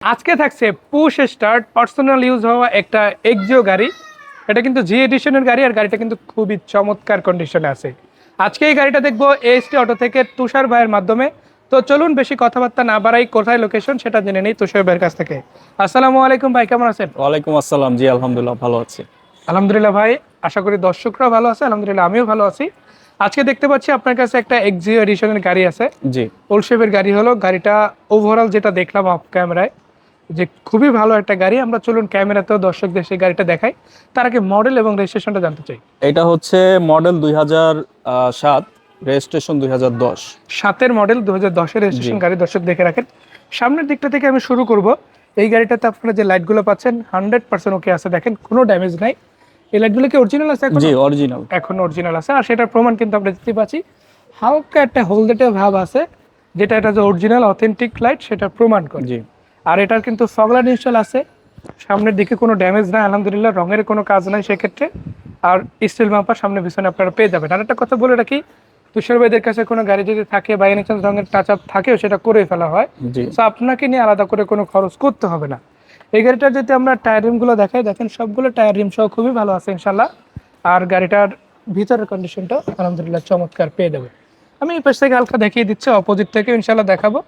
আজকে থাকছে push start personal use হওয়া একটা এক্সিও গাড়ি। এটা কিন্তু জি এডিশনের গাড়ি আর গাড়িটা কিন্তু খুবই চমৎকার কন্ডিশনে আছে। আজকে এই গাড়িটা দেখব এসটি অটো থেকে তুষার ভাইয়ের মাধ্যমে। তো চলুন বেশি কথাবার্তা না বাড়াই কোথায় লোকেশন সেটা জেনে নেই তুষার ভাইয়ের কাছ থেকে। আসসালামু আলাইকুম ভাই কেমন আছেন? ওয়ালাইকুম আসসালাম জি আলহামদুলিল্লাহ ভালো আছি। আলহামদুলিল্লাহ ভাই আশা করি দর্শকরাও ভালো আছে আলহামদুলিল্লাহ আমিও ভালো আছি। আজকে দেখতে পাচ্ছি আপনার কাছে একটা এক্সিও এডিশনের গাড়ি আছে। জি। ওল্ড শেপের গাড়ি হলো গাড়িটা ওভারঅল যেটা দেখলাম অফ ক্যামেরায় যে খুবই ভালো একটা গাড়ি। আমরা চলুন ক্যামেরাতেও দর্শকদের সেই গাড়িটা দেখাই। তার আগে মডেল এবং রেজিস্ট্রেশনটা জানতে চাই। এটা হচ্ছে মডেল দুই হাজার সাত রেজিস্ট্রেশন দুই হাজার দশ। সাতের মডেল দু হাজার দশের রেজিস্ট্রেশন গাড়ি দর্শক দেখে রাখেন। সামনের দিকটা থেকে আমি শুরু করব। এই গাড়িটাতে আপনারা যে লাইটগুলো পাচ্ছেন হান্ড্রেড পার্সেন্ট ওকে আছে। দেখেন কোনো ড্যামেজ নাই। এই লাইটগুলো কি অরিজিনাল আছে এখন? জি অরিজিনাল এখন অরিজিনাল আছে। আর সেটার প্রমাণ কিন্তু আমরা দেখতে পাচ্ছি। হালকা একটা হলদেটে ভাব আছে যেটা এটা যে অরিজিনাল অথেন্টিক লাইট সেটা প্রমাণ করে। জি। আর এটার কিন্তু ফগলার ইনস্টল আছে। সামনের দিকে কোনো ড্যামেজ নাই আলহামদুলিল্লাহ রঙের কোনো কাজ নাই সেক্ষেত্রে। আর স্টিল মাপা সামনে পিছনে আপনারা পেয়ে যাবেন। আর একটা কথা বলে রাখি তুষার ভাইদের কাছে কোনো গাড়ি যদি থাকে বা এনি চান্স রঙের টাচ আপ থাকেও সেটা করে ফেলা হয়। সো আপনাকে নিয়ে আলাদা করে কোনো খরচ করতে হবে না। এই গাড়িটার যদি আমরা টায়ার রিমগুলো দেখাই দেখেন সবগুলো টায়ার রিম সহ খুবই ভালো আছে ইনশাল্লাহ আর গাড়িটার ভিতরের কন্ডিশনটা আলহামদুলিল্লাহ চমৎকার পেয়ে যাবে। আমি এই পাশ থেকে হালকা দেখিয়ে দিচ্ছি অপোজিট থেকে ইনশাল্লাহ দেখাবো।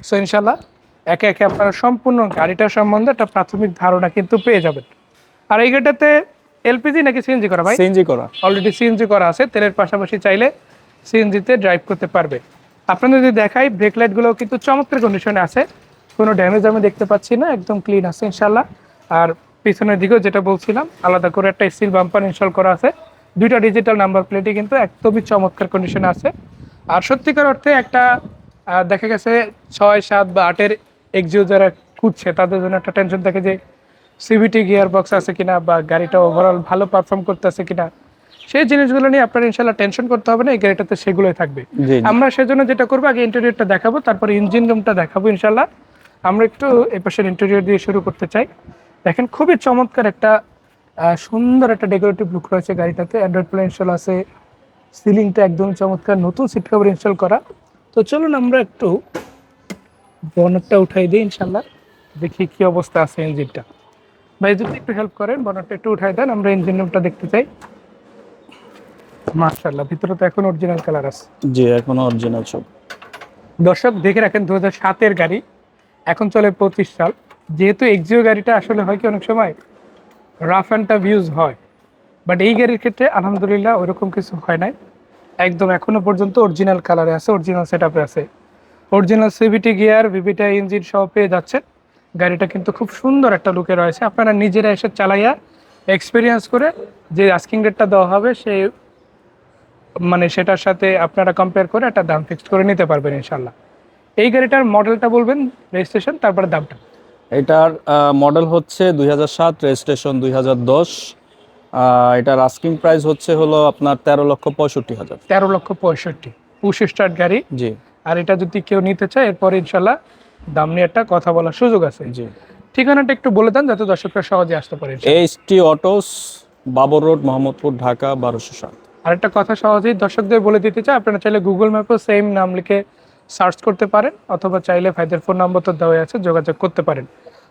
সো ইনশাল্লাহ একে একে আপনারা সম্পূর্ণ গাড়িটার সম্বন্ধে একটা প্রাথমিক ধারণা কিন্তু পেয়ে যাবেন। আর এই গাড়িটাতে এলপিজি নাকি সিএনজি করা ভাই? সিএনজি করা। অলরেডি সিএনজি করা আছে তেলের পাশাপাশি চাইলে সিএনজিতে ড্রাইভ করতে পারবে। আপনাদের যদি দেখাই ব্রেক লাইটগুলো কিন্তু চমৎকার কন্ডিশনে আছে। কোনো ড্যামেজ আমি দেখতে পাচ্ছি না একদম ক্লিন আছে ইনশাল্লাহ আর পিছনের দিকেও যেটা বলছিলাম আলাদা করে একটা স্টিল বাম্পার ইনস্টল করা আছে। দুইটা ডিজিটাল নাম্বার প্লেটই কিন্তু একদমই চমৎকার কন্ডিশনে আছে। আর সত্যিকার অর্থে একটা দেখা গেছে ছয় সাত বা আটের এক্সিও যারা খুঁজছে তাদের জন্য একটা টেনশন থাকে যে সিভিটি গিয়ার বক্স আছে কিনা বা গাড়িটা ওভারঅল ভালো পারফর্ম করতেছে কিনা। সেই জিনিসগুলো নিয়ে আপনার ইনশাল্লাহ টেনশন করতে হবে না এই গাড়িটাতে সেগুলোই থাকবে। আমরা সেজন্য যেটা করব আগে ইন্টেরিয়রটা দেখাবো তারপর ইঞ্জিন রুমটা দেখাবো ইনশাল্লাহ। আমরা একটু এই পাশের ইন্টেরিয়র দিয়ে শুরু করতে চাই। দেখেন খুবই চমৎকার একটা সুন্দর একটা ডেকোরেটিভ লুক রয়েছে গাড়িটাতে। অ্যান্ড্রয়েড প্লে ইনস্টল আছে। সিলিংটা একদম চমৎকার। নতুন সিট কভার ইনস্টল করা। তো চলুন আমরা একটু বনারটা উঠাই দিই ইনশাল্লাহ। দেখি কি অবস্থা আছে ইঞ্জিনটা। ভাই যদি একটু হেল্প করেন বনারটা একটু উঠাই দেন আমরা ইঞ্জিন রুমটা দেখতে চাই। মার্শাল্লাহ ভিতরে তো এখন অরিজিনাল কালার আছে। জি এখনও অরিজিনাল সব। দর্শক দেখে রাখেন দু হাজার সাতের গাড়ি। এখন চলে পঁচিশ সাল। যেহেতু এক্সিও গাড়িটা আসলে হয় কি অনেক সময় রাফ অ্যান্ড টাফ ইউজ হয়। বাট এই গাড়ির ক্ষেত্রে আলহামদুলিল্লাহ ওরকম কিছু হয় নাই। একদম এখনও পর্যন্ত অরিজিনাল কালারে আছে অরিজিনাল সেট আছে। Original CVT gear VVTi engine সহ পেয়ে যাচ্ছেন। গাড়িটা কিন্তু খুব সুন্দর একটা লুকে রয়েছে। আপনারা নিজেরা এসে চালাইয়া এক্সপিরিয়েন্স করে যে আস্কিং রেটটা দেওয়া হবে সেই মানে সেটার সাথে আপনারা কম্পেয়ার করে একটা দাম ফিক্সড করে নিতে পারবেন ইনশাল্লাহ এই গাড়িটার মডেলটা বলবেন রেজিস্ট্রেশন তারপরে দামটা। এটার মডেল হচ্ছে দুই হাজার সাত রেজিস্ট্রেশন দুই হাজার দশ। এটার আস্কিং প্রাইস হচ্ছে হলো আপনার তেরো লক্ষ পঁয়ষট্টি হাজার। তেরো লক্ষ পঁয়ষট্টি। পুশ স্টার্ট গাড়ি। জি। আর এটা যদি কেউ নিতে চায় এরপরে ইনশাল্লাহ দাম নিয়ে একটা কথা বলার সুযোগ আছে। জি। ঠিকানাটা একটু বলে দেন যাতে দর্শকরা সহজে আসতে পারে H T autos Babar road Mohammadpur Dhaka বারোশো সাত। আর একটা কথা সহজেই দর্শকদের বলে দিতে চাই আপনারা চাইলে গুগল ম্যাপেও সেম নাম লিখে সার্চ করতে পারেন অথবা চাইলে ভাইদের ফোন নম্বর তো দেওয়া আছে যোগাযোগ করতে পারেন।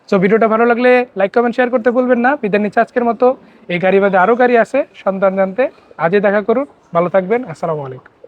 তো ভিডিওটা ভালো লাগলে লাইক কমেন্ট শেয়ার করতে ভুলবেন না। বিদায় নিচ্ছে আজকের মতো। এই গাড়ি বাদে আরও গাড়ি আছে সন্তান জানতে। আজই দেখা করুন। ভালো থাকবেন। আসসালামু আলাইকুম।